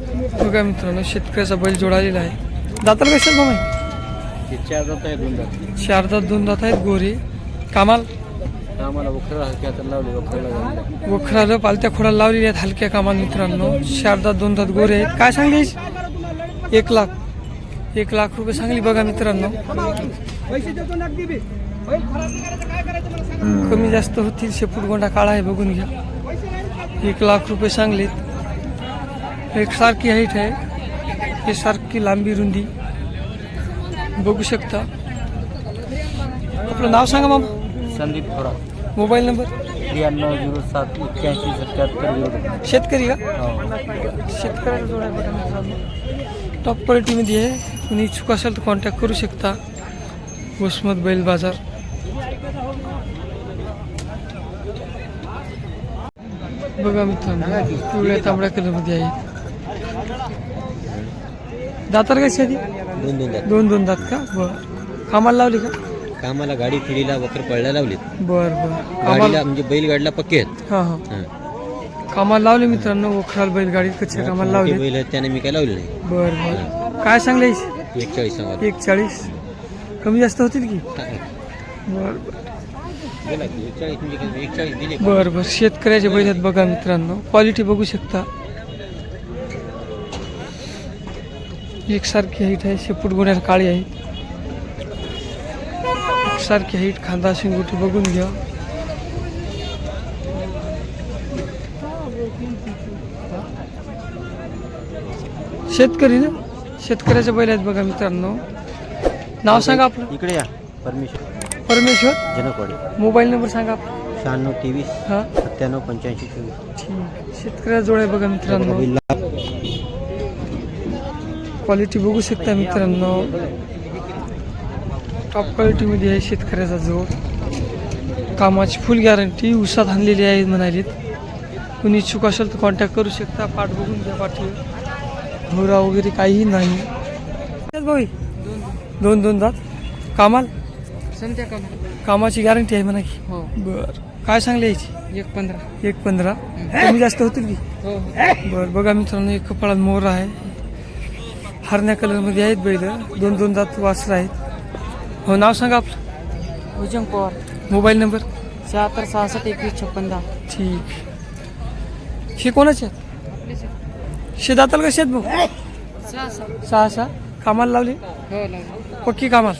बघा मित्रांनो शेतकऱ्याचा बैल जोडालेला आहे. दाताला मामा ते चार जात आहे दोन जात चार दात दोन दात आहेत गोरे. कामाल? आम्हाला वखरा हलक्या तर लावले वखराला वखराला पालत्या खोडाला लावलेली आहेत हलक्या कामाल मित्रांनो. चार दात दोन दात गोरे आहेत. काय सांगली एक लाख. एक लाख रुपये सांगली बघा मित्रांनो. कमी जास्त होतील शेपूट गोंडा काळा आहे बघून घ्या. एक लाख रुपये सांगलेत. एक सारखी हाईट आहे हे सारखी लांबी रुंदी। बघू शकता। आपलं नाव सांगा मामा. संदीप थोडा मोबाईल नंबर. त्र्याण्णव झिरो सात एक्क्याऐंशी सत्याहत्तर झिरो शेतकरी का? हो. शेतकऱ्याला टॉप क्वालिटीमध्ये आहे. कुणी इच्छुक असेल तर कॉन्टॅक्ट करू शकता. वसमत बैल बाजार. बघा मित्रांनो पिवळ्या तांबड्या कलरमध्ये आहे दातार कशी आधी दोन दोन जात दोन दोन दात का? बर. कामाला लावली का? कामाला गाडी फिरीला वखर पळला लावलीत. बर बर. कामाला गाडीला म्हणजे बैलगाडीला पक्के आहेत. हां हां. हां. कामाला लावले मित्रांनो वखराल बैलगाडी कच्च्या कामाला मोठे लावले. बैल आहेत त्याने मी काय लावले नाही. बर बर. काय सांगले एक चाळीस सांगा. एक चाळीस कमी जास्त होतील की? बर की एक चाळीस म्हणजे काय? एक चाळीस दिले. बर बर. शेतकऱ्याचे बैल आहेत बघा मित्रांनो. क्वालिटी बघू शकता. एकसारखी हाईट आहे शेपूट गुन्ह्याला काळी आहे. एकसारखी हाईट खांदा शिंगोटी बघून घ्या. शेतकरी ना? शेतकऱ्याचे बैल आहेत बघा मित्रांनो. नाव सांगा आपलं. इकडे या. परमेश्वर. परमेश्वर? जनकवाडी. मोबाईल नंबर सांगा आपला. शहाण्णव तेवीस हा. सत्त्याण्णव पंच्याऐंशी चोवीस. ठीक. शेतकऱ्या जोड आहे बघा मित्रांनो. क्वालिटी बघू शकता मित्रांनो. टॉप क्वालिटीमध्ये आहे शेतकऱ्याचा जोड कामाची फुल गॅरंटी उसात आणलेली आहे म्हणालीत. कुणी इच्छुक असेल तर कॉन्टॅक्ट करू शकता. पाठ बघून घ्या पाठीवर घोरा वगैरे काहीही नाही. भाई दोन दोन दात कामाल? कामाची गॅरंटी आहे म्हणा की. हो. बर. काय सांगली याची? एक पंधरा. एक पंधरा. कमी जास्त होतील की? हो. बर बघा मित्रांनो एक कपाळात मोर आहे. हरण्या कलरमध्ये आहेत बैल. दोन दोन दात वासर आहेत. हो नाव सांगा आपलं. भुजंग पवार. Mobile number? शहात्तर सहासष्ट एकवीस छप्पन दहा. ठीक. हे कोणाचे आहेत? शे दाताल कसे आहेत भाऊ? सहा सहा कामाला लावले? हो लागले पक्की कामाल?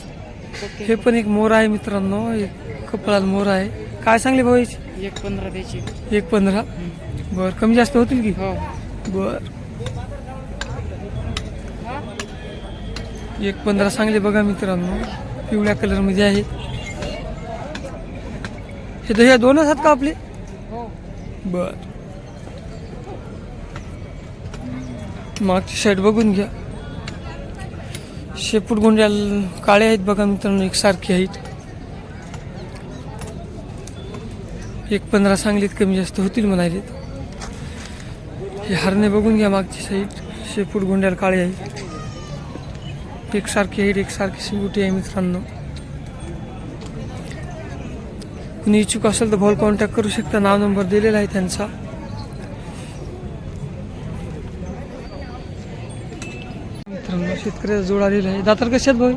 हे पण एक मोर आहे मित्रांनो. एक कपाळात मोर आहे. काय सांगले भाऊ याची? एक पंधरा द्यायची एक पंधरा. बर कमी जास्त होतील की? हो. बर. एक पंधरा सांगले बघा मित्रांनो पिवळ्या कलरमध्ये आहेत. हे तर ह्या दोनच आहेत का आपले? हो. बर. मागची साईड बघून घ्या. शेपूट गोंड्या काळे आहेत बघा मित्रांनो एकसारखी आहेत. एक पंधरा सांगलीत कमी जास्त होतील म्हणालेत हे हरणे बघून घ्या मागची साईड शेपूट गोंड्याला काळे आहेत. एकसारखी हाईट एकसारखी शिंगुटी आहे मित्रांनो. कुणी इच्छुक असेल तर भाऊ कॉन्टॅक्ट करू शकता. नाव नंबर दिलेला आहे त्यांचा. मित्रांनो शेतकऱ्याचा जोड आलेला आहे. दातार कशात भाऊ?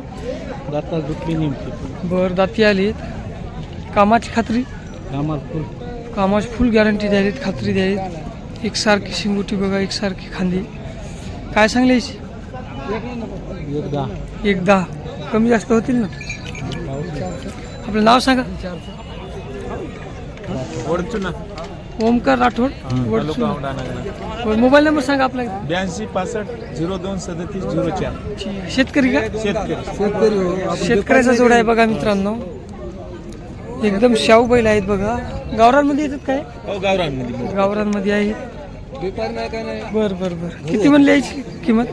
दाता दुखली नेमकी. बर दाती आली कामाची खात्री? कामाला फुल. कामाची फुल गॅरंटी द्यायलीत खात्री द्यायलीत. एकसारखी शिंगुटी बघा एकसारखी खांदी. काय सांगले याची? एकदा एक दहा कमी जास्त होतील ना? आपलं नाव सांगा. ओमकार राठोड. वडचुना. मोबाईल नंबर सांगा आपला. ब्याऐंशी पासष्ट झिरो दोन सदतीस झिरो चार. शेतकरी का? शेतकरी. शेतकऱ्याचा जोड आहे बघा मित्रांनो. एकदम शाहू बैल आहेत बघा. गावरांमध्ये येतात काय? हो गावरांमध्ये गावरांमध्ये आहेत. बर बर बर. किती म्हणले याची किंमत?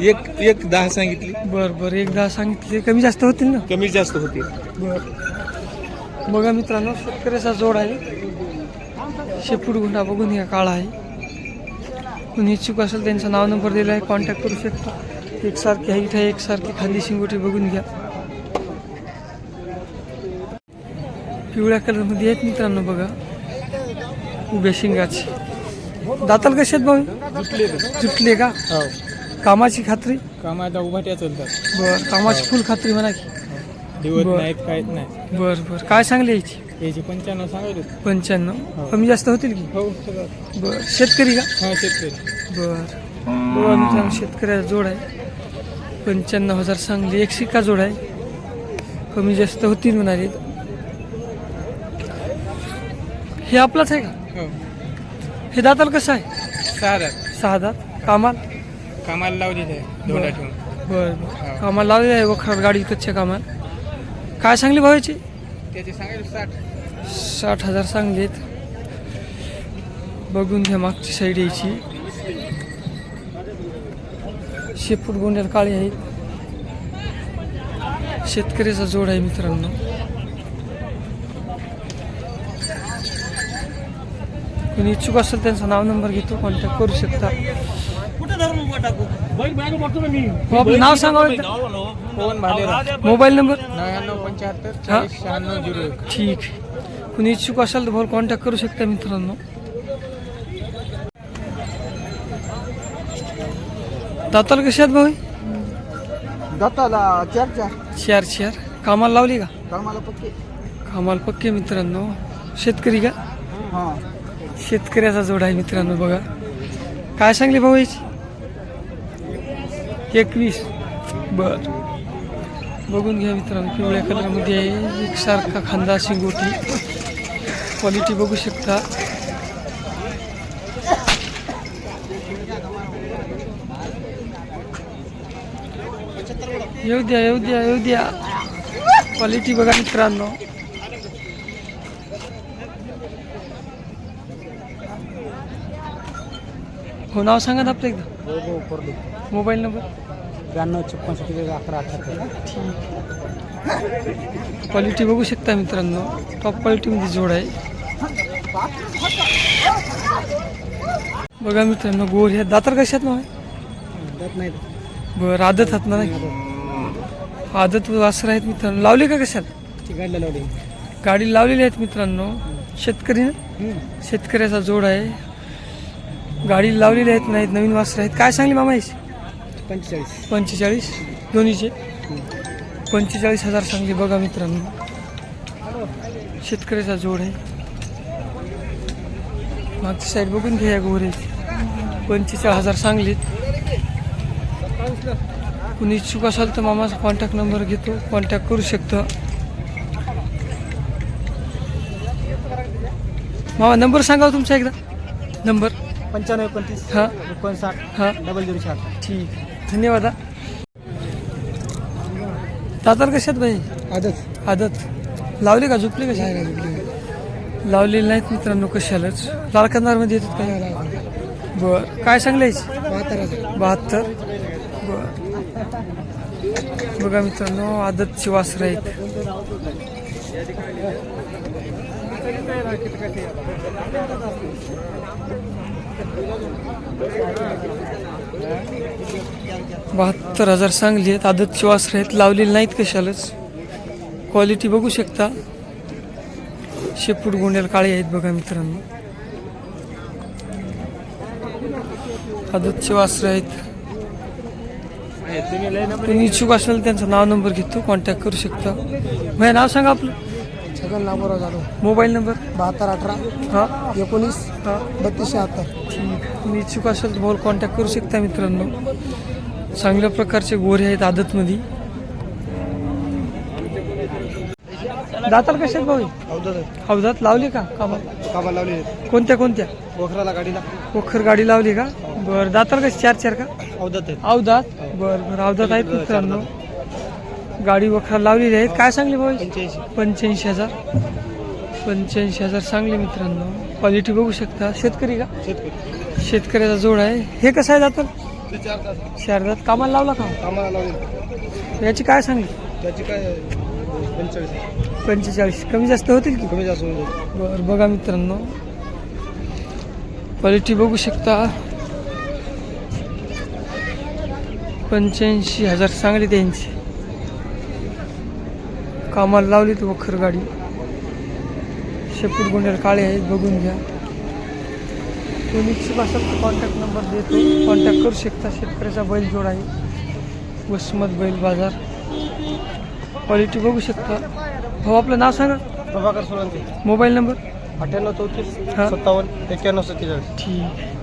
एक एक दहा सांगितली. बर बर एकदा सांगितले. कमी जास्त होतील ना? कमी जास्त होते बर. बघा मित्रांनो शेतकऱ्याचा जोड आहे. शेपूट गुंडा बघून या काळा आहे. कोणी इच्छुक असेल त्यांचा नाव नंबर दिला आहे कॉन्टॅक्ट करू शकता. एकसारखी हाईट आहे एकसारखी खांदी शिंगोटी बघून घ्या. पिवळ्या कलरमध्ये आहेत मित्रांनो बघा. उभ्या शिंगाची. दाताल कसे आहेत भाऊ? जुटले जुटले का? हो. कामाची खात्री? कामाचा उभाट्या चालतात. बर कामाची फुल खात्री म्हणा की. दिवस बरं. नाहीत काहीच नाही. बर बर. काय सांगले याची? याची पंच्याण्णव सांगायचे पंच्याण्णव? कमी जास्त होतील की? हो सगळं. बर. शेतकरी का? हा शेतकरी. बर. बघा मित्रांनो शेतकऱ्याचा जोड आहे. पंच्याण्णव हजार सांगली. एक शिक्का जोड आहे. कमी जास्त होतील म्हणाले. हे आपलाच आहे का? हो. हे दाताल कसं आहे? सहा हजार सहा दात. कामाल? कामाला लावलेले आहे दोन बरं. ठेवून. बर बर. कामाला लावलेलं आहे वखर गाडी कच्च्या कामाला. काय सांगली भावाची? त्याचे सांगायचे साठ. साठ हजार सांगलेत. बघून घ्या मागची साईड यायची. शेपूट गोंड्याला काळे आहेत. शेतकऱ्याचा जोड आहे मित्रांनो. कोणी इच्छुक असेल त्यांचा नाव नंबर घेतो कॉन्टॅक्ट करू शकता. हो, आपलं नाव सांगा एकदा. पवन भालेराव. Mobile number? नव्याण्णव पंच्याहत्तर चाळीस शहाण्णव झिरो एक. ठीक. आहे कुणी इच्छुक असाल तर कॉन्टॅक्ट करू शकता मित्रांनो. दाताल कशात भाऊ? दत्ताला चार चार. चार चार. कामाला लावली का? कामाला पक्के. कामाला पक्के मित्रांनो. शेतकरी का? हां. शेतकऱ्याचा जोड आहे मित्रांनो बघा. काय सांगली भाऊ याची? एकवीस. बर. बघून घ्या मित्रांनो पिवळ्या कलरमध्ये आहे एकसारखा खांदा शिंगोटी. क्वालिटी बघू शकता. येऊ द्या येऊ द्या येऊ द्या. क्वालिटी बघा मित्रांनो. हो नाव सांगा ना आपलं एकदा. Mobile number. ब्याण्णव छप्पन सत्तेचाळीस अकरा अठरा क्वालिटी बघू शकता मित्रांनो. टॉप क्वालिटीमध्ये जोड आहे. बघा मित्रांनो गोर ह्या दातर कशात ना दत नाही बरं आदत हात ना आदत वासर आहेत मित्रांनो. लावले का कशात? गाडीला लावली. गाडी लावलेली आहेत मित्रांनो. शेतकरी ना? शेतकऱ्याचा जोड आहे. गाडी लावलेली आहेत नाहीत नवीन वासर आहेत. काय सांगली मामा याची? पंचेचाळीस. पंचेचाळीस? दोन्हीचे? पंचेचाळीस हजार सांगली बघा मित्रांनो. शेतकऱ्याचा जोड आहे. मागची साईड बघून घ्या गोरे. पंचेचाळीस हजार सांगलीत. कुणी इच्छुक असाल तर मामाचा कॉन्टॅक्ट नंबर घेतो. कॉन्टॅक्ट करू शकता. मामा नंबर सांगा हो तुमचा एकदा. नंबर पंच्याण्णव एकोणतीस हां. एकोणसाठ हां. डबल झिरो चार. ठीक. धन्यवाद. दातार कशात भाई आदत. आदत. लावले का? झोपले कशा? लावलेले नाहीत मित्रांनो कशालाच. लाल कंदारमध्ये येतात काय बर. काय सांगले बहात्तर बहात्तर. बर. बघा मित्रांनो आदतची वासरं आहेत. बहात्तर हजार चांगली आहेत आदतची वासरं आहेत लावलेली नाहीत कशालाच. क्वालिटी बघू शकता. शेपूट गोंड्याला काळे आहेत बघा मित्रांनो. आदतचे वासरं आहेत. तुम्ही इच्छुक असाल त्यांचं नाव नंबर घेतो कॉन्टॅक्ट करू शकता. माझ्या नाव सांगा आपलं. छगन नागोराव जाधव. Mobile number? बहात्तर अठरा. हां. एकोणीस हां. बत्तीस शहात्तर. तुम्ही इच्छुक असाल तर भाऊ कॉन्टॅक्ट करू शकता मित्रांनो. चांगल्या प्रकारचे गोरे आहेत आदतमध्ये. दाताल कशात भाऊ? हौदात लावली का कामाला? कामाला लावली कोणत्या कोणत्या? पोखराला गाडीला. पोखर गाडी लावली का? बरं दाताल कशी चार चार का? अवदत अवधात बरं बरं अवधात आहेत मित्रांनो. गाडी वखरा लावलेली आहेत. काय सांगली भाऊ? पंच्याऐंशी. पंच्याऐंशी हजार. पंच्याऐंशी हजार चांगले मित्रांनो. क्वालिटी बघू शकता. शेतकरी का? शेतकऱ्याचा जोड आहे. हे कसं आहे जातं ते चार तास. शहरात कामाला लावला का? कामाला लावली. याची काय सांगली? त्याची काय पंचेचाळीस. पंचेचाळीस. कमी जास्त होतील की? कमी जास्त होईल. बरं बघा मित्रांनो. क्वालिटी बघू शकता. पंच्याऐंशी हजार चांगली त्यांची. कामाला लावली तर वखर गाडी. शेपूट गुंड्याला काळे आहेत बघून घ्या. असेल तर कॉन्टॅक्ट नंबर देतो. कॉन्टॅक्ट करू शकता. शेतकऱ्याचा बैल जोड आहे. वसमत बैल बाजार. क्वालिटी बघू शकता. भाऊ आपलं नाव सांगा. प्रभाकर सोळंके. मोबाईल नंबर अठ्ठ्याण्णव चौतीस हा. सत्तावन्न एक्क्याण्णव सत्तेचाळीस. ठीक.